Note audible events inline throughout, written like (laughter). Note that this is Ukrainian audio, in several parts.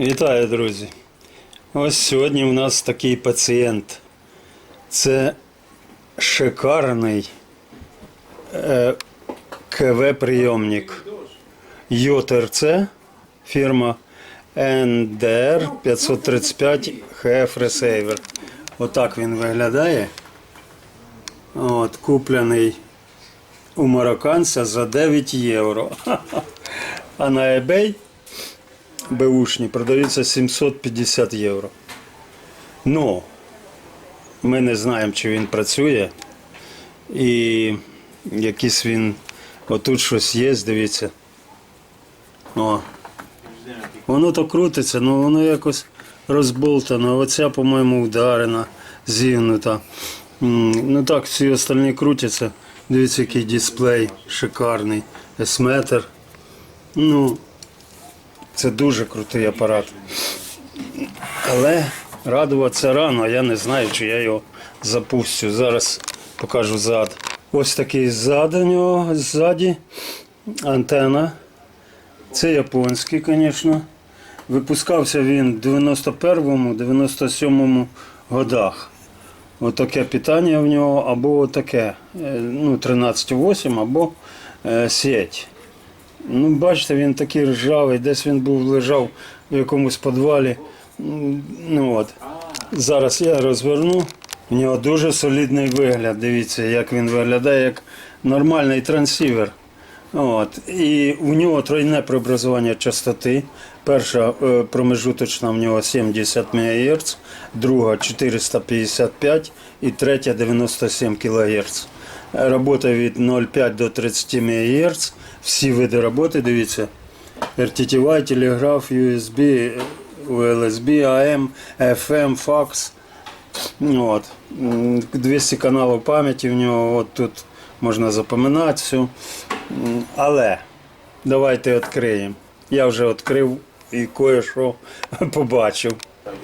Вітаю, друзі. Ось сьогодні у нас такий пацієнт. Це шикарний е, КВ-прийомник. ЙОТРЦ фірма NDR 535 HF Receiver. Отак він виглядає. От, куплений у марокканця за 9 євро. (laughs) А на eBay беушні продаються 750 євро. Ну, ми не знаємо, чи він працює. І якийсь він. Отут щось є, дивіться. О. Воно то крутиться, але воно якось розболтано. Оця, по-моєму, вдарена, зігнута. Ну так, всі остальні крутяться. Дивіться, який дисплей шикарний. Есметр. Ну, це дуже крутий апарат. Але радуватися рано, я не знаю, чи я його запустю. Зараз покажу зад. Ось такий зад у нього ззаді. Антена. Це японський, звісно. Випускався він в 91-му, 97-му годах. Отаке питання в нього, або таке, ну, 13,8, або е, сеть. Ну, бачите, він такий ржавий, десь він був лежав в якомусь підвалі. Ну от. Зараз я розверну. У нього дуже солідний вигляд. Дивіться, як він виглядає, як нормальний трансівер. От. І у нього тройне преобразування частоти. Перша е, промежуточна в нього 70 МГц, друга 455 і третя 97 кГц. Робота від 0,5 до 30 МГц. Всі види роботи, дивіться. RTTY, телеграф, USB, USB, AM, FM. Ну, От. 200 каналів пам'яті в нього, от тут можна запам'ятати все. Але давайте відкриємо. Я вже відкрив і кое-що (laughs) побачив.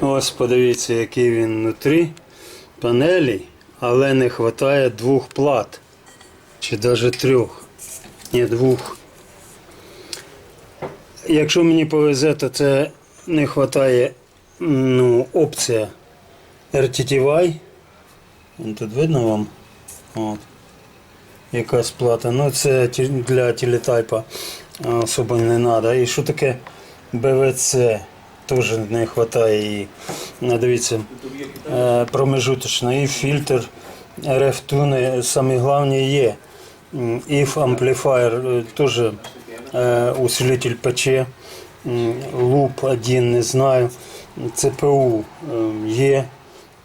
Ось подивіться, який він внутрі. Панелі, але не вистачає двох плат. Чи навіть трьох. Ні, двох. Якщо мені повезе, то це не вистачає ну, опція RTTY. Тут видно вам? От. Якась плата. Ну це для телетайпа особо не треба. І що таке БВЦ? Теж не вистачає. І, ну, дивіться, е, промежуточно. І фільтр RF туни, самі головні є. IF Amplifier е, теж е, усилитель ПЧ. Луп один, не знаю. ЦПУ є.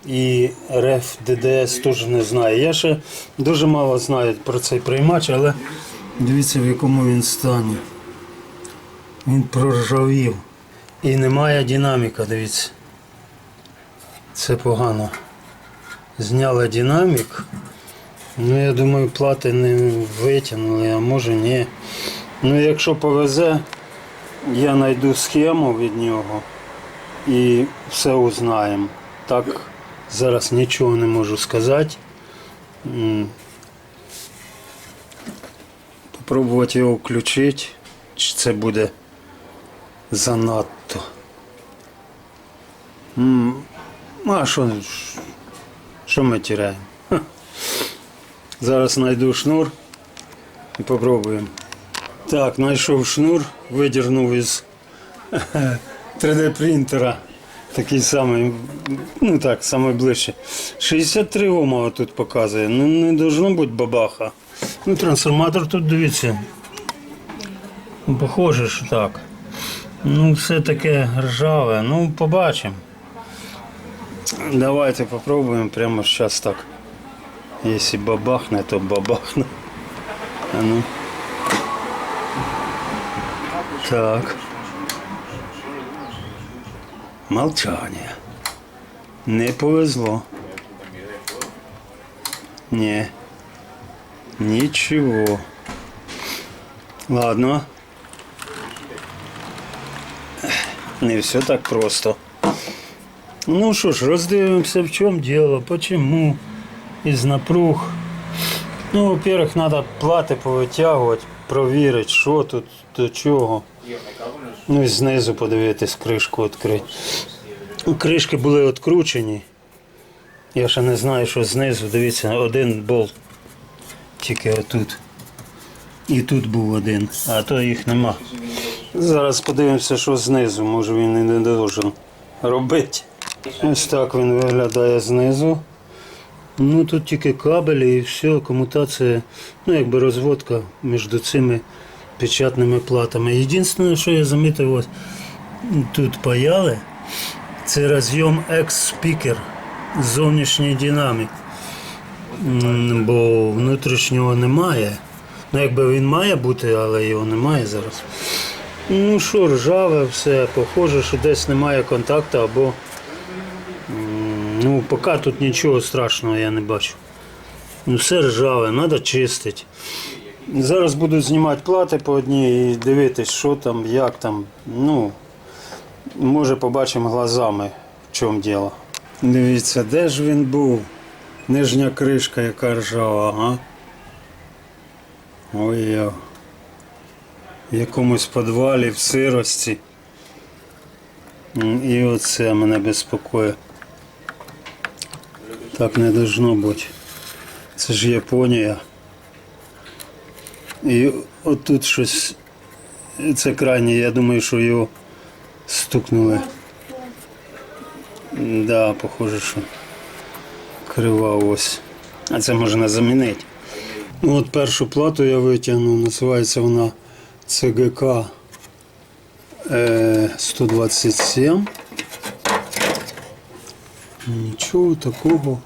І РФ ДДС теж не знаю. Я ще дуже мало знаю про цей приймач, але дивіться в якому він стані. Він проржавів. І немає динаміка, дивіться. Це погано. Зняли динамік. Ну, я думаю, плати не витягнули, а може ні. Ну, якщо повезе, я знайду схему від нього і все узнаємо. Так, зараз нічого не можу сказати. Попробувати його включити, чи це буде занадто. М, А що, що ми тіряємо? Ха. Зараз знайду шнур і попробуємо. Так, знайшов шнур, видірнув із 3D принтера. Такий самий, ну так, самий ближче. 63 Ома тут показує. Ну не должно бути бабаха. Ну, трансформатор тут дивіться. Ну, Похоже, що так. Ну, все таке ржаве. Ну, побачимо. Давайте попробуємо прямо зараз так. Якщо бабахне, то бабахне. А ну. Так. Молчание. Не повезло. Не. Ничего. Ладно. Не все так просто. Ну що ж, роздивимося, в чому діло, почему із напруг. Ну, во-первых, треба плати повитягувати. провірити, що тут, до чого. Ну і знизу подивитись, кришку відкрити. Кришки були відкручені. Я ще не знаю, що знизу. Дивіться, один болт. Тільки отут. І тут був один, а то їх нема. Зараз подивимося, що знизу. Може він і не должен робити. Ось так він виглядає знизу. Ну тут тільки кабелі і все, комутація, ну якби розводка між цими печатними платами. Єдине, що я замітив, ось тут паяли, це розйом X-Speaker, зовнішній динамік. Бо внутрішнього немає. Ну якби він має бути, але його немає зараз. Ну що, ржаве, все, похоже, що десь немає контакту або. Ну, поки тут нічого страшного я не бачу. Ну, все ржаве, треба чистити. Зараз буду знімати плати по одній і дивитись, що там, як там. Ну, може побачимо глазами, в чому діло. Дивіться, де ж він був? Нижня кришка, яка ржава, ага. Ой я. В якомусь підвалі в сирості. І оце мене безпокоїть. Так не должно бути. Це ж Японія. І отут щось. Це крайнє, я думаю, що його стукнули. Да, похоже, що крива ось. А це можна замінити. Ну, от першу плату я витягнув, називається вона ЦГК е, 127. Нічого такого.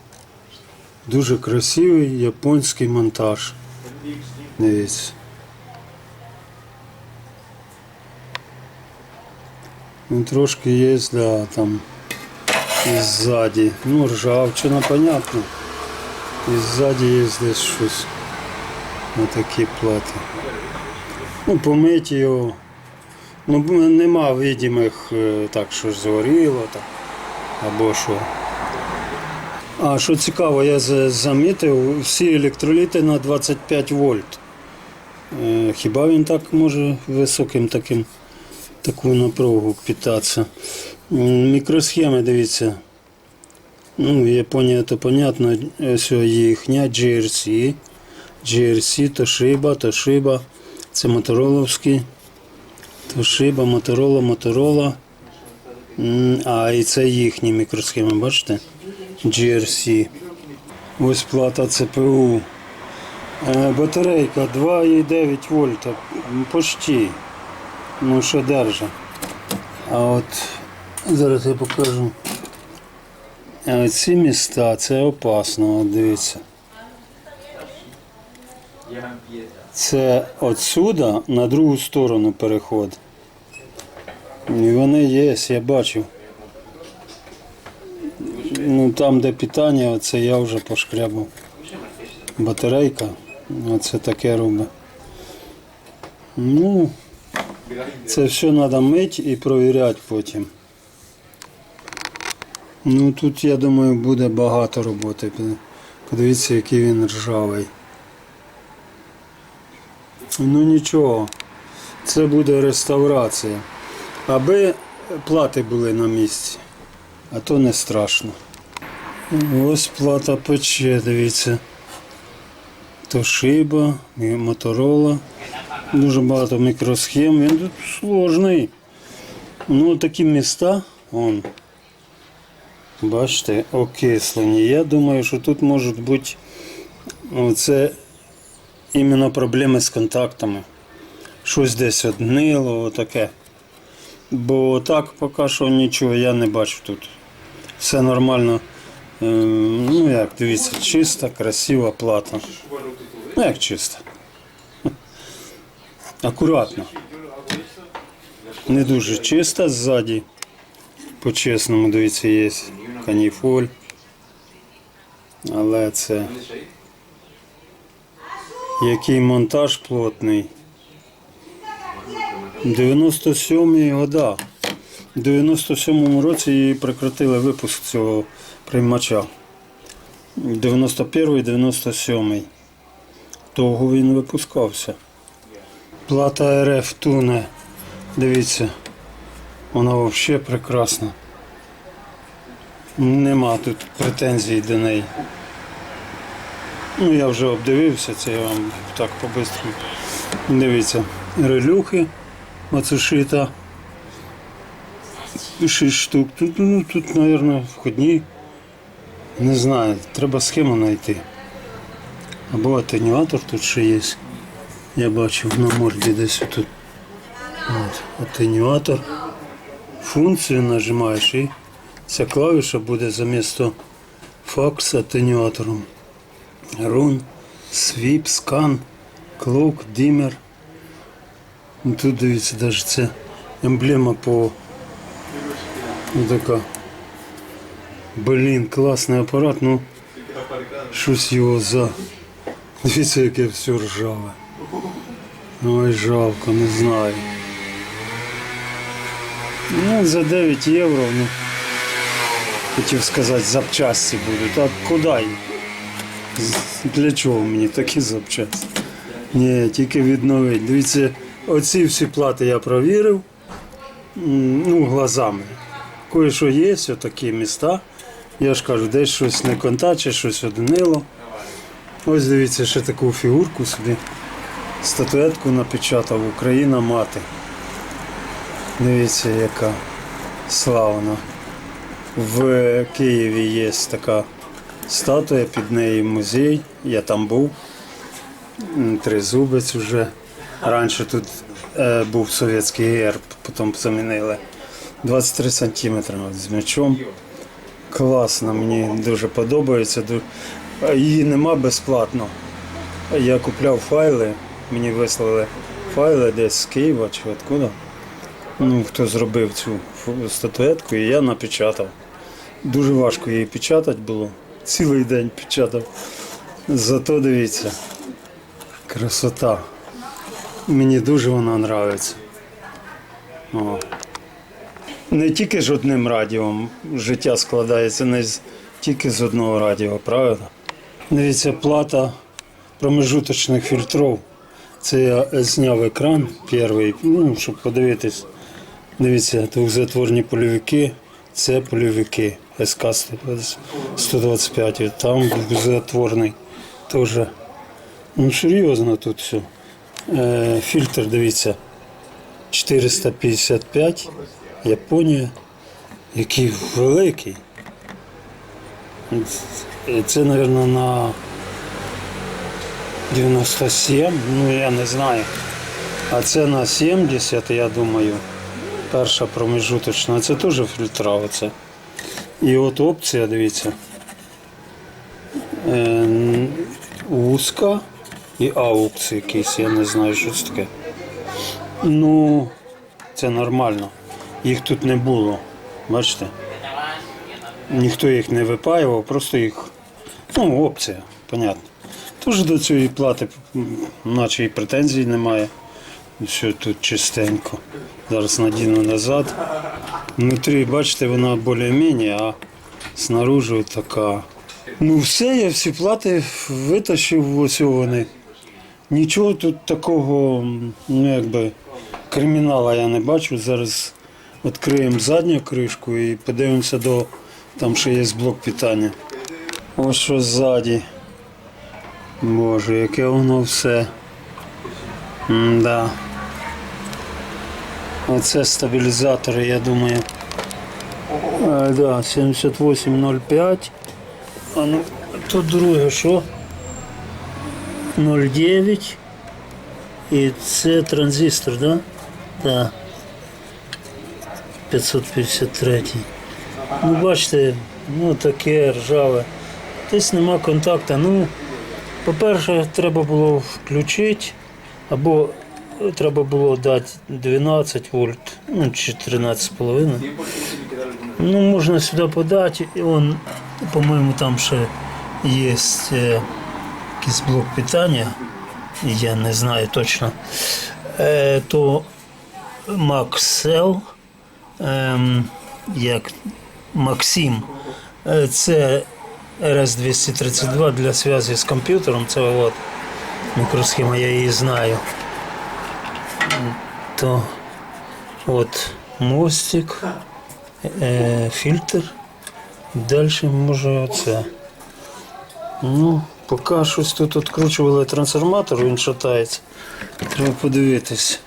Дуже красивий японський монтаж. Дивіться. Ну, трошки є, да, там ззаді. Ну, ржавчина, понятно. І ззаді є десь щось. Отакі плати. Ну, помити його. Ну, нема видимих е, так, що згоріло так, або що. А що цікаво, я замітив, всі електроліти на 25 вольт. Е, Хіба він так може високим таким таку напругу питатися? Мікросхеми, дивіться. Ну, Японія то понятно, ось їхня GRC. GRC, Toshiba, Toshiba. Це мотороловські. Toshiba, Motorola, Motorola. А, і це їхні мікросхеми, бачите? GRC. Ось плата ЦПУ. Е, Батарейка 2,9 вольта. Почти. Ну, що держа. А от зараз я покажу. А ці міста це опасно, дивіться. Це отсюда на другу сторону переход. І вони є, я бачив. Ну там, де питання, оце я вже пошкрябав. Батарейка, оце таке робить. Ну, це все треба мити і провіряти потім. Ну тут, я думаю, буде багато роботи. Подивіться, який він ржавий. Ну нічого, це буде реставрація. Аби плати були на місці, а то не страшно. Ось плата пече, дивіться. Тошиба, Моторола. Дуже багато мікросхем. Він тут сложний. Ну такі міста, он, бачите, окислені. Я думаю, що тут можуть бути оце іменно проблеми з контактами. Щось десь однило, таке. Бо так поки що нічого я не бачу тут. Все нормально. Е, Ну як, дивіться, чиста, красива плата. Ну як чиста. (laughs) Акуратно. Не дуже чиста ззаді. По-чесному, дивіться, є каніфоль. Але це який монтаж плотний. 97-й года. У 97-му році і прекратили випуск цього приймача. 91-й, 97-й. Довго він випускався. Плата РФ Туне. Дивіться. Вона взагалі прекрасна. Нема тут претензій до неї. Ну, я вже обдивився, це я вам так по-бистрому. Дивіться, релюхи Мацушита. Шість штук. Тут, ну, тут, мабуть, входні. Не знаю, треба схему знайти. Або атенюатор тут ще є. Я бачив на морді десь тут. От, атенюатор. Функцію нажимаєш і ця клавіша буде замісто факс атенюатором. Рун, свіп, скан, клоук, дімер. Ну, Тут дивіться, навіть це емблема по така. Блін, класний апарат, ну щось його за. Дивіться, яке все ржаве. Ой, жалко, не знаю. Ну, за 9 євро, ну. Хотів сказати, запчасті будуть. А куди? Для чого мені такі запчасті? Ні, тільки відновити. Дивіться, оці всі плати я провірив. Ну, глазами. Кое-що є, такі міста. Я ж кажу, десь щось не контаче, щось однило. Ось дивіться, ще таку фігурку собі. Статуетку напечатав Україна мати. Дивіться, яка славна. В Києві є така статуя, під нею музей. Я там був. Тризубець вже. Раніше тут е, був совєтський герб, потім замінили. 23 сантиметри з м'ячом. Класно, мені дуже подобається. Її нема безплатно. Я купляв файли, мені вислали файли десь з Києва чи откуда. Ну, хто зробив цю статуетку, і я напечатав. Дуже важко її печатати було. Цілий день печатав. Зато дивіться, красота. Мені дуже вона подобається. Не тільки ж одним радіо життя складається, не з- тільки з одного радіо, правильно? Дивіться, плата промежуточних фільтрів. Це я зняв екран перший, ну, щоб подивитись. Дивіться, двохзатворні польовики, це польовики СК 125, і там двохзатворний теж. Ну, серйозно тут все. Е, фільтр, дивіться, 455, Японія, який великий. Це, мабуть, на 97, ну я не знаю. А це на 70, я думаю. Перша промежуточна. Це теж фільтра. Оце. І от опція, дивіться. Е, н- і аукс якийсь, я не знаю, що це таке. Ну, це нормально. Їх тут не було. Бачите? Ніхто їх не випаював, просто їх. Ну, опція, понятно. Тож до цієї плати, наче і претензій немає. Все тут чистенько. Зараз надіну назад. Внутрі, бачите, вона більш-менш, а снаружи така. Ну все, я всі плати витащив ось вони. Нічого тут такого, ну якби, кримінала я не бачу. Зараз відкриємо задню кришку і подивимося до. Там ще є блок питання. Ось що ззаді. Боже, яке воно все. Да. Оце стабілізатори, я думаю. А, да, 7805. А ну, тут друге що? 09. І це транзистор, да? Так. 553. Ну, бачите, ну таке ржаве. Десь нема контакту. Ну, по-перше, треба було включити, або треба було дати 12 вольт, ну чи 13,5. Ну, можна сюди подати, і он, по-моєму, там ще є е, якийсь блок питання, я не знаю точно. Е, то ем, як Максим, е, це RS-232 для зв'язку з комп'ютером. Це от мікросхема, я її знаю. То от мостик, е, фільтр. Далі може оце. Ну, поки щось тут відкручували трансформатор, він шатається. Треба подивитись.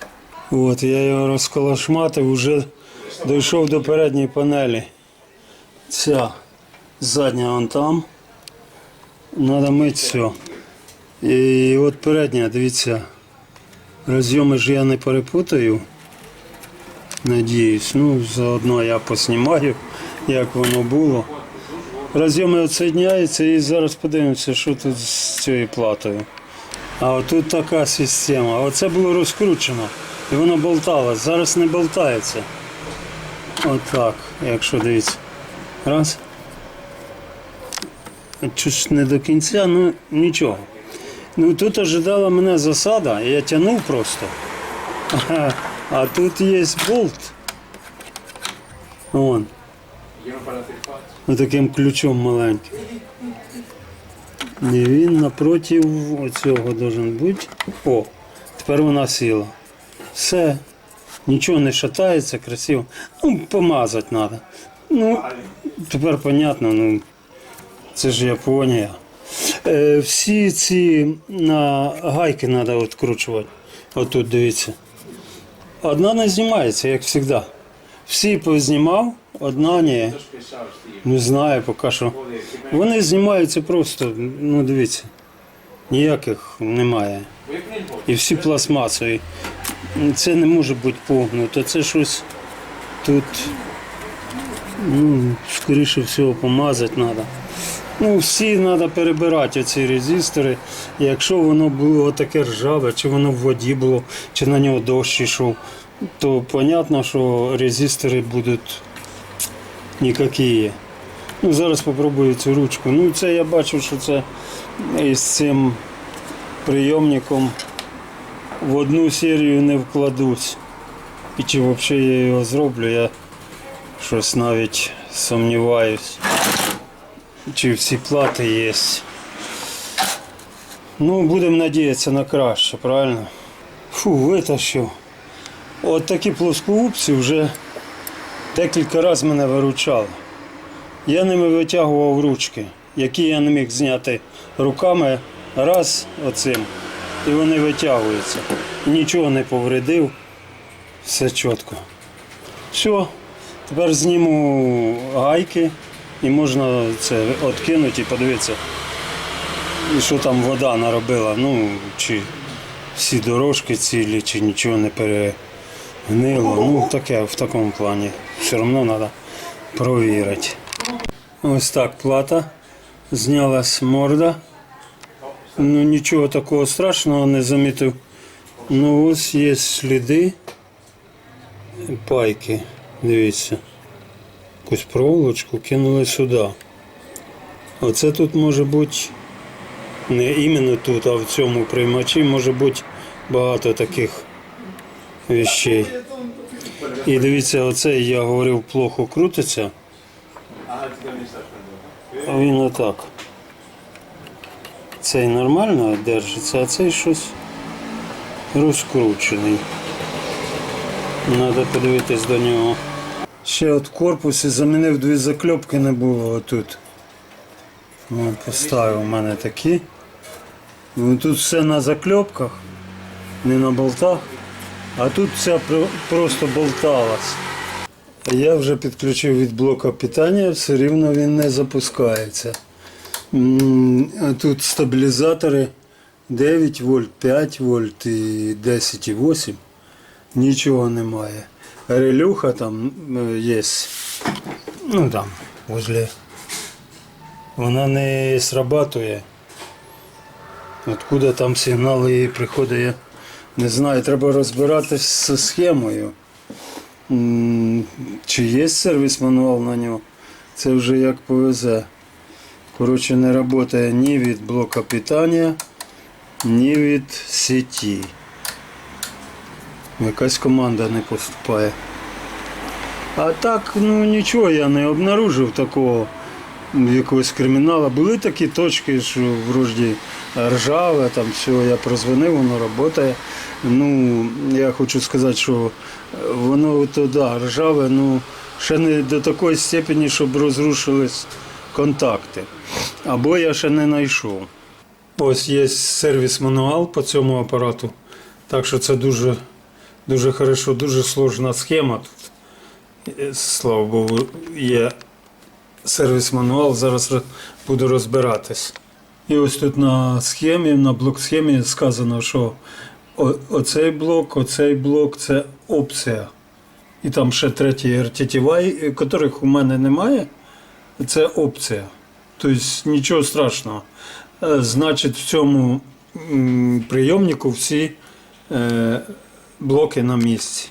От, я його розколошматив, вже дійшов до передньої панелі. Ця задня вон там. Надо мити все. І от передня, дивіться. Розйоми ж я не перепутаю. Надіюсь. Ну, заодно я поснімаю, як воно було. Розйоми відсоединяються і зараз подивимося, що тут з цією платою. А отут така система. Оце було розкручено. І воно болталось. Зараз не болтається. Отак, якщо дивіться. Раз. Чуть не до кінця, ну нічого. Ну тут ожидала мене засада, я тягнув просто. А, а тут є болт. Вон. Таким ключом маленьким. І він напроти оцього должен бути. О, тепер вона сіла. Все. Нічого не шатається, красиво. Ну, помазати треба. Ну, тепер понятно, ну, це ж Японія. Е, всі ці на гайки треба відкручувати. Отут дивіться. Одна не знімається, як завжди. Всі познімав, одна ні. Не знаю поки що. Вони знімаються просто, ну дивіться. Ніяких немає. І всі пластмасові. Це не може бути погнуто. Це щось тут, ну, скоріше всього, помазати треба. Ну, всі треба перебирати ці резистори. Якщо воно було таке ржаве, чи воно в воді було, чи на нього дощ йшов, то зрозуміло, що резистори будуть ніякі. Ну, зараз спробую цю ручку. Ну, це я бачу, що це із цим прийомником в одну серію не вкладусь. І чи взагалі я його зроблю, я щось навіть сумніваюсь. Чи всі плати є. Ну, будемо надіятися на краще, правильно? Фу, витащив. От такі плоскоупці вже декілька разів мене виручали. Я ними витягував ручки, які я не міг зняти руками раз оцим. І вони витягуються. Нічого не повредив. Все чітко. Все, тепер зніму гайки і можна це відкинути і подивитися, що там вода наробила. Ну, чи всі дорожки цілі, чи нічого не перегнило. Ну, таке в такому плані. Все одно треба провірити. Ось так плата. Знялась морда. Ну нічого такого страшного не замітив. Ну ось є сліди пайки. Дивіться. Якусь проволочку кинули сюди. Оце тут може бути не іменно тут, а в цьому приймачі може бути багато таких вещей. І дивіться, оце я говорив плохо крутиться, а він отак. Цей нормально держиться, а цей щось розкручений. Треба подивитись до нього. Ще от корпусі замінив дві закльопки не було отут. Ну, поставив у мене такі. Ну, Тут все на закльопках, не на болтах, а тут вся просто болталась. Я вже підключив від блока питання, все рівно він не запускається. Тут стабілізатори 9 вольт, 5 вольт і 10,8. Нічого немає. Релюха там е, є. Ну там, возле. Вона не срабатує. Откуда там сигнал її приходить, я не знаю. Треба розбиратись зі схемою. Чи є сервіс мануал на нього? Це вже як повезе. Коротше, не працює ні від блока питання, ні від сеті. Якась команда не поступає. А так, ну нічого я не обнаружив такого якогось криміналу. Були такі точки, що вроді ржаве, там все, я прозвонив, воно працює. Ну, я хочу сказати, що воно то да, ржаве, ну ще не до такої степені, щоб розрушились контакти. Або я ще не знайшов. Ось є сервіс-мануал по цьому апарату. Так що це дуже, дуже хорошо, дуже сложна схема тут. Е, Слава Богу, є сервіс-мануал, зараз буду розбиратись. І ось тут на схемі, на блок-схемі сказано, що оцей блок, оцей блок це опція. І там ще третій RTTY, яких у мене немає, це опція. Тобто нічого страшного. Е, Значить, в цьому прийомнику всі е, блоки на місці.